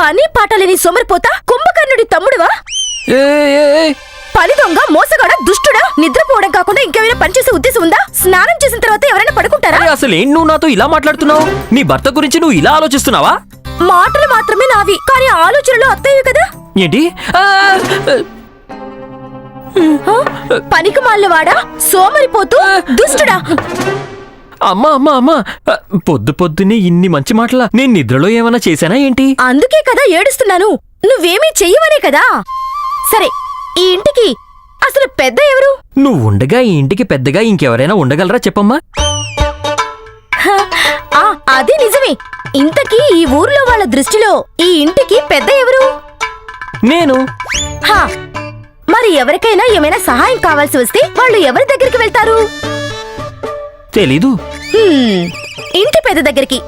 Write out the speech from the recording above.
పని పాటలేని సోమరిపోతా కుంభకర్ణుడి తమ్ముడువా? ఏ, ఏ, ఏ, పని దొంగ మోసగాడ దుష్టుడా? నిద్రపోవడం కాకుండా ఇంకేమైనా పనిచేసే ఉద్దేశం ఉందా? స్నానం చేసిన తర్వాత ఎవరైనా పడుకుంటారా? అసలు ఏంటి నువ్వు నాతో ఇలా మాట్లాడుతున్నావు? నీ భర్త గురించి నువ్వు ఇలా ఆలోచిస్తున్నావా? మాటలు మాత్రమే నావి కానీ ఆలోచనలు అత్తయ్యవి కదా? ఏంటి? పనికి మాలినవాడా సోమరిపోతూ దుష్టుడా? అమ్మా అమ్మా అమ్మా. పొద్దు పొద్దునే ఇన్ని మంచి మాటలా? నేను నిద్రలో ఏమైనా చేశానా ఏంటి? అందుకే కదా ఏడుస్తున్నాను. నువ్వేమీ చెయ్యవనే కదా. సరే ఈ ఇంటికి అసలు పెద్ద ఎవరు? నువ్వు ఉండగా ఈ ఇంటికి పెద్దగా ఇంకెవరైనా ఉండగలరా చెప్పమ్మా? అది నిజమే. ఇంతకీ ఈ ఊర్లో వాళ్ళ దృష్టిలో ఈ ఇంటికి పెద్ద ఎవరు? నేను. హా మరి ఎవరికైనా ఏమైనా సహాయం కావాల్సి వస్తే వాళ్ళు ఎవరి దగ్గరికి వెళ్తారు? తెలీదు. ఇంటి పెద్ద దగ్గరికి.